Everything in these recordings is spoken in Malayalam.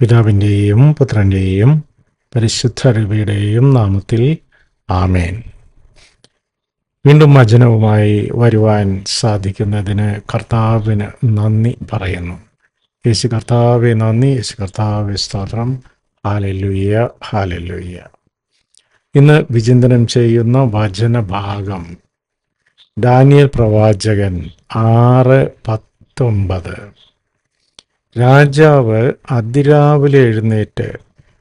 പിതാവിന്റെയും പുത്രന്റെയും പരിശുദ്ധ രവിയുടെയും നാമത്തിൽ ആമേൻ. വീണ്ടും വചനവുമായി വരുവാൻ സാധിക്കുന്നതിന് കർത്താവിന് നന്ദി പറയുന്നു. യേശു കർത്താവെ നന്ദി. യേശു കർത്താവെ സ്തോത്രം. ഹാലലുയ്യ ഹാലലുയ്യ ഇന്ന് വിചിന്തനം ചെയ്യുന്ന വചനഭാഗം. ഡാനിയൽ പ്രവാചകൻ ആറ് പത്തൊമ്പത്. രാജാവ് അതിരാവിലെ എഴുന്നേറ്റ്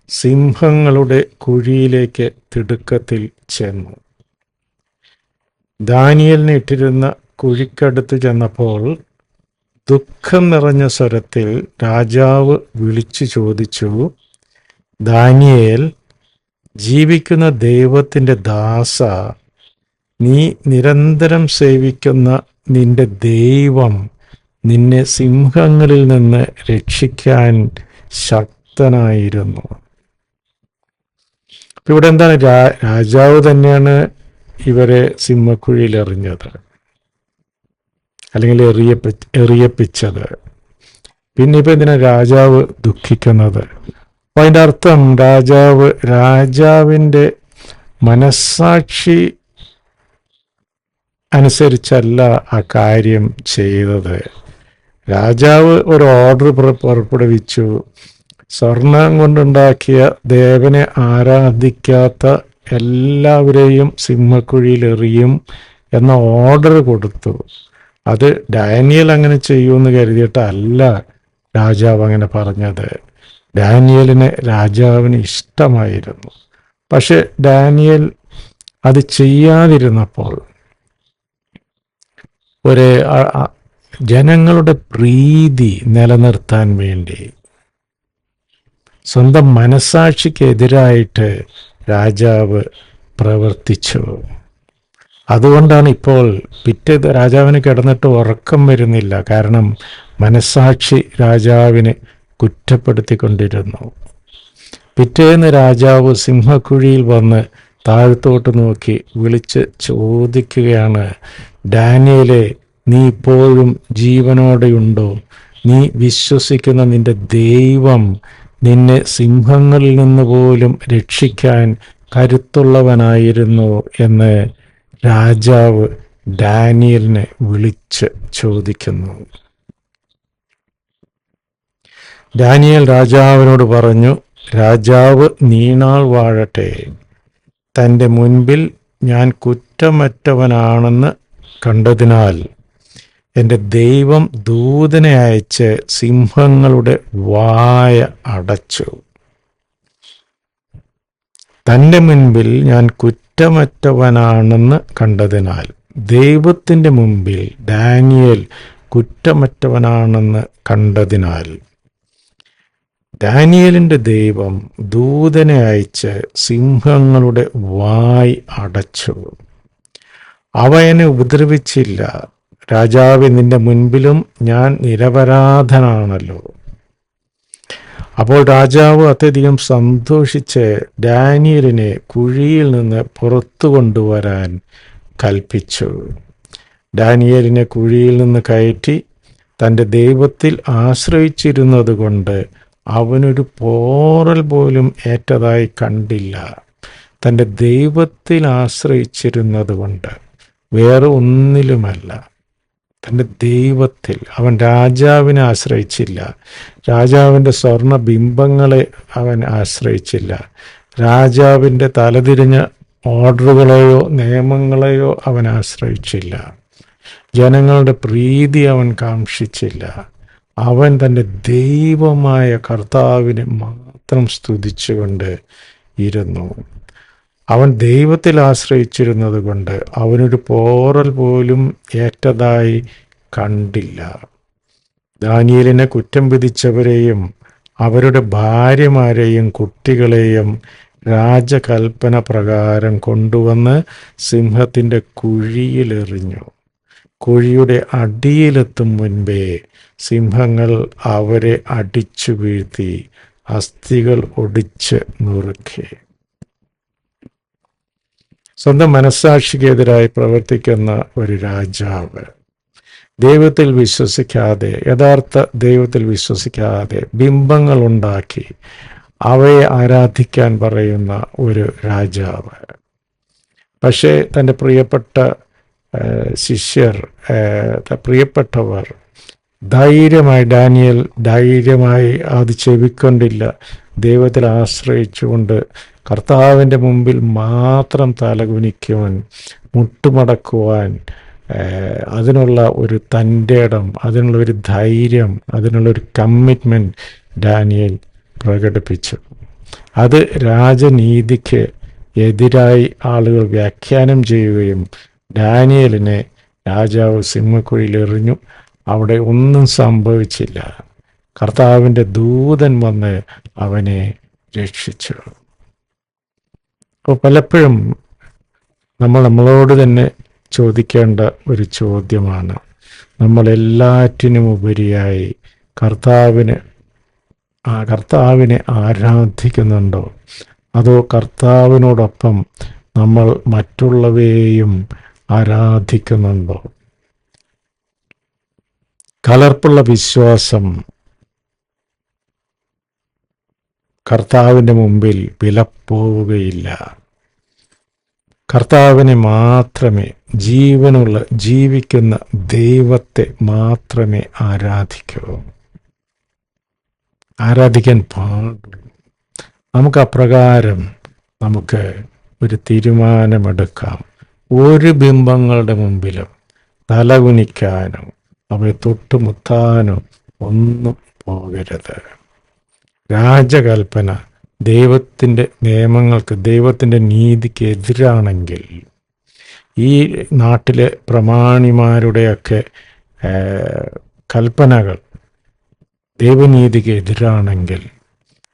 സിംഹങ്ങളുടെ കുഴിയിലേക്ക് തിടുക്കത്തിൽ ചെന്നു. ദാനിയലിന് ഇട്ടിരുന്ന കുഴിക്കടുത്ത് ചെന്നപ്പോൾ ദുഃഖം നിറഞ്ഞ സ്വരത്തിൽ രാജാവ് വിളിച്ചു ചോദിച്ചു ദാനിയേൽ ജീവിക്കുന്ന ദൈവത്തിന്റെ ദാസ നീ നിരന്തരം സേവിക്കുന്ന നിന്റെ ദൈവം നിന്നെ സിംഹങ്ങളിൽ നിന്ന് രക്ഷിക്കാൻ ശക്തനായിരുന്നു. ഇവിടെ എന്താണ്? രാജാവ് തന്നെയാണ് ഇവരെ സിംഹക്കുഴിയിൽ എറിഞ്ഞത് അല്ലെങ്കിൽ എറിയപ്പി എറിയപ്പിച്ചത്. പിന്നെ ഇപ്പൊ എന്തിനാ രാജാവ് ദുഃഖിക്കുന്നത്? അപ്പൊ അതിന്റെ അർത്ഥം രാജാവ് രാജാവിന്റെ മനസ്സാക്ഷി അനുസരിച്ചല്ല ആ കാര്യം ചെയ്തത്. രാജാവ് ഒരു ഓർഡർ പുറപ്പെടുവിച്ചു. സ്വർണം കൊണ്ടുണ്ടാക്കിയ ദേവനെ ആരാധിക്കാത്ത എല്ലാവരെയും സിംഹക്കുഴിയിൽ എറിയും എന്ന ഓർഡർ കൊടുത്തു. അത് ഡാനിയൽ അങ്ങനെ ചെയ്യുമെന്ന് കരുതിയിട്ടല്ല രാജാവ് അങ്ങനെ പറഞ്ഞത്. ഡാനിയലിനെ രാജാവിന് ഇഷ്ടമായിരുന്നു. പക്ഷെ ഡാനിയൽ അത് ചെയ്യാതിരുന്നപ്പോൾ ഒരു ജനങ്ങളുടെ പ്രീതി നിലനിർത്താൻ വേണ്ടി സ്വന്തം മനസാക്ഷിക്കെതിരായിട്ട് രാജാവ് പ്രവർത്തിച്ചു. അതുകൊണ്ടാണ് ഇപ്പോൾ പിറ്റേ രാജാവിന് കിടന്നിട്ട് ഉറക്കം വരുന്നില്ല. കാരണം മനസാക്ഷി രാജാവിനെ കുറ്റപ്പെടുത്തിക്കൊണ്ടിരുന്നു. പിറ്റേന്ന് രാജാവ് സിംഹക്കുഴിയിൽ വന്ന് താഴത്തോട്ട് നോക്കി വിളിച്ച് ചോദിക്കുകയാണ് ഡാനിയലെ നീ ഇപ്പോഴും ജീവനോടെയുണ്ടോ? നീ വിശ്വസിക്കുന്ന നിന്റെ ദൈവം നിന്നെ സിംഹങ്ങളിൽ നിന്ന് പോലും രക്ഷിക്കാൻ കരുത്തുള്ളവനായിരുന്നു എന്ന് രാജാവ് ഡാനിയലിനെ വിളിച്ച് ചോദിക്കുന്നു. ഡാനിയൽ രാജാവിനോട് പറഞ്ഞു രാജാവ് നീണാൾ വാഴട്ടെ. തന്റെ മുൻപിൽ ഞാൻ കുറ്റമറ്റവനാണെന്ന് കണ്ടതിനാൽ എന്റെ ദൈവം ദൂതനെ അയച്ച് സിംഹങ്ങളുടെ വായ അടച്ചു. തന്റെ മുൻപിൽ ഞാൻ കുറ്റമറ്റവനാണെന്ന് കണ്ടതിനാൽ ദൈവത്തിന്റെ മുമ്പിൽ ഡാനിയൽ കുറ്റമറ്റവനാണെന്ന് കണ്ടതിനാൽ ഡാനിയലിന്റെ ദൈവം ദൂതനെ അയച്ച് സിംഹങ്ങളുടെ വായ് അടച്ചു. അവ എന്നെ ഉപദ്രവിച്ചില്ല രാജാവ് നിന്റെ മുൻപിലും ഞാൻ നിരപരാധനാണല്ലോ. അപ്പോൾ രാജാവ് അത്യധികം സന്തോഷിച്ച് ഡാനിയലിനെ കുഴിയിൽ നിന്ന് പുറത്തു കൊണ്ടുവരാൻ കൽപ്പിച്ചു. ഡാനിയലിനെ കുഴിയിൽ നിന്ന് കയറ്റി തന്റെ ദൈവത്തിൽ ആശ്രയിച്ചിരുന്നത് കൊണ്ട് അവനൊരു പോറൽ പോലും ഏറ്റതായി കണ്ടില്ല. തന്റെ ദൈവത്തിൽ ആശ്രയിച്ചിരുന്നത് കൊണ്ട് വേറെ ഒന്നിലുമല്ല. തന്റെ ദൈവത്തിൽ അവൻ രാജാവിനെ ആശ്രയിച്ചില്ല. രാജാവിന്റെ സ്വർണ ബിംബങ്ങളെ അവൻ ആശ്രയിച്ചില്ല. രാജാവിന്റെ തലതിരിഞ്ഞ ഓർഡറുകളെയോ നിയമങ്ങളെയോ അവൻ ആശ്രയിച്ചില്ല. ജനങ്ങളുടെ പ്രീതി അവൻ കാക്ഷിച്ചില്ല. അവൻ തന്റെ ദൈവമായ കർത്താവിനെ മാത്രം സ്തുതിച്ചുകൊണ്ട് ഇരുന്നു. അവൻ ദൈവത്തിൽ ആശ്രയിച്ചിരുന്നത് കൊണ്ട് അവനൊരു പോറൽ പോലും ഏറ്റതായി കണ്ടില്ല. ദാനിയലിനെ കുറ്റം വിധിച്ചവരെയും അവരുടെ ഭാര്യമാരെയും കുട്ടികളെയും രാജകൽപ്പന പ്രകാരം കൊണ്ടുവന്ന് സിംഹത്തിന്റെ കുഴിയിലെറിഞ്ഞു. കുഴിയുടെ അടിയിലെത്തും മുൻപേ സിംഹങ്ങൾ അവരെ അടിച്ചു വീഴ്ത്തി അസ്ഥികൾ ഒടിച്ച് നുറുക്കി. സ്വന്തം മനസ്സാക്ഷിക്കെതിരായി പ്രവർത്തിക്കുന്ന ഒരു രാജാവ്. ദൈവത്തിൽ വിശ്വസിക്കാതെ യഥാർത്ഥ ദൈവത്തിൽ വിശ്വസിക്കാതെ ബിംബങ്ങൾ ഉണ്ടാക്കി അവയെ ആരാധിക്കാൻ പറയുന്ന ഒരു രാജാവ്. പക്ഷേ തന്റെ പ്രിയപ്പെട്ട ശിഷ്യർ പ്രിയപ്പെട്ടവർ ധൈര്യമായി ഡാനിയൽ ധൈര്യമായി അത് ചെവിക്കൊണ്ടില്ല. ദൈവത്തിൽ ആശ്രയിച്ചുകൊണ്ട് കർത്താവിന്റെ മുമ്പിൽ മാത്രം തലകുനിക്കുവാൻ മുട്ടുമടക്കുവാൻ അതിനുള്ള ഒരു തന്റെ ഇടം അതിനുള്ള ഒരു ധൈര്യം അതിനുള്ള ഒരു കമ്മിറ്റ്മെന്റ് ഡാനിയൽ പ്രകടിപ്പിച്ചു. അത് രാജനീതിക്ക് എതിരായി ആളുകൾ വ്യാഖ്യാനം ചെയ്യുകയും ഡാനിയലിനെ രാജാവ് സിംഹക്കുഴിയിൽ എറിഞ്ഞു. അവിടെ ഒന്നും സംഭവിച്ചില്ല. കർത്താവിന്റെ ദൂതൻ വന്ന് അവനെ രക്ഷിച്ചു. അപ്പോൾ പലപ്പോഴും നമ്മൾ നമ്മളോട് തന്നെ ചോദിക്കേണ്ട ഒരു ചോദ്യമാണ്. നമ്മൾ എല്ലാറ്റിനും ഉപരിയായി കർത്താവിന് ആ കർത്താവിനെ ആരാധിക്കുന്നുണ്ടോ? അതോ കർത്താവിനോടൊപ്പം നമ്മൾ മറ്റുള്ളവയെയും ആരാധിക്കുന്നുണ്ടോ? കലർപ്പുള്ള വിശ്വാസം കർത്താവിന്റെ മുമ്പിൽ വിലപ്പോവുകയില്ല. കർത്താവിനെ മാത്രമേ ജീവനുള്ള ജീവിക്കുന്ന ദൈവത്തെ മാത്രമേ ആരാധിക്കൂ. ആരാധിക്കാൻ പാടുള്ളൂ. നമുക്ക് അപ്രകാരം നമുക്ക് ഒരു തീരുമാനമെടുക്കാം. ഒരു ബിംബങ്ങളുടെ മുമ്പിലും തലകുനിക്കാനോ അവയെ തൊട്ടുമുത്താനോ ഒന്നും പോകരുത്. രാജകൽപ്പന ദൈവത്തിന്റെ നിയമങ്ങൾക്ക് ദൈവത്തിന്റെ നീതിക്ക് എതിരാണെങ്കിൽ ഈ നാട്ടിലെ പ്രമാണിമാരുടെയൊക്കെ കൽപ്പനകൾ ദൈവനീതിക്ക് എതിരാണെങ്കിൽ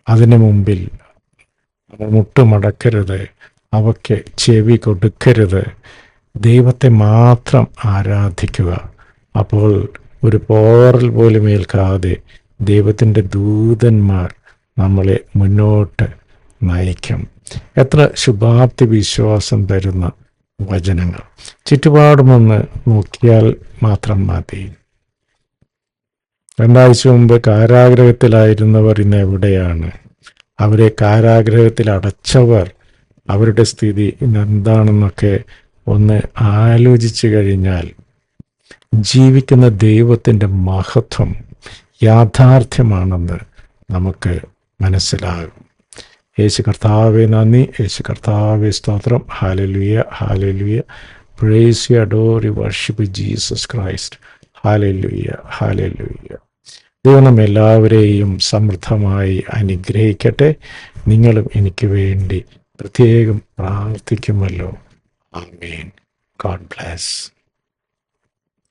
അതിന് മുമ്പിൽ നമ്മൾ മുട്ടുമടക്കരുത് അവയ്ക്ക് ചെവി കൊടുക്കരുത്. ദൈവത്തെ മാത്രം ആരാധിക്കുക. അപ്പോൾ ഒരു പോറൽ പോലും ഏൽക്കാതെ ദൈവത്തിന്റെ ദൂതന്മാർ നമ്മളെ മുന്നോട്ട് നയിക്കും. എത്ര ശുഭാപ്തി വിശ്വാസം തരുന്ന വചനങ്ങൾ. ചുറ്റുപാടുമൊന്ന് നോക്കിയാൽ മാത്രം മതി. രണ്ടാഴ്ച മുമ്പ് കാരാഗ്രഹത്തിലായിരുന്നവർ ഇന്ന് എവിടെയാണ്? അവരെ കാരാഗ്രഹത്തിൽ അടച്ചവർ അവരുടെ സ്ഥിതി ഇന്ന് എന്താണെന്നൊക്കെ ഒന്ന് ആലോചിച്ചു കഴിഞ്ഞാൽ ജീവിക്കുന്ന ദൈവത്തിന്റെ മഹത്വം യാഥാർത്ഥ്യമാണെന്ന് നമുക്ക് മനസ്സിലാകും. യേശു കർത്താവെ നന്ദി. യേശു കർത്താവെ സ്തോത്രം. Hallelujah hallelujah praise you adore worship Jesus Christ hallelujah hallelujah ദൈവം എല്ലാവരെയും സമൃദ്ധമായി അനുഗ്രഹിക്കട്ടെ. നിങ്ങളും എനിക്ക് വേണ്ടി പ്രത്യേകം പ്രാർത്ഥിക്കുമല്ലോ. ആമേൻ. God bless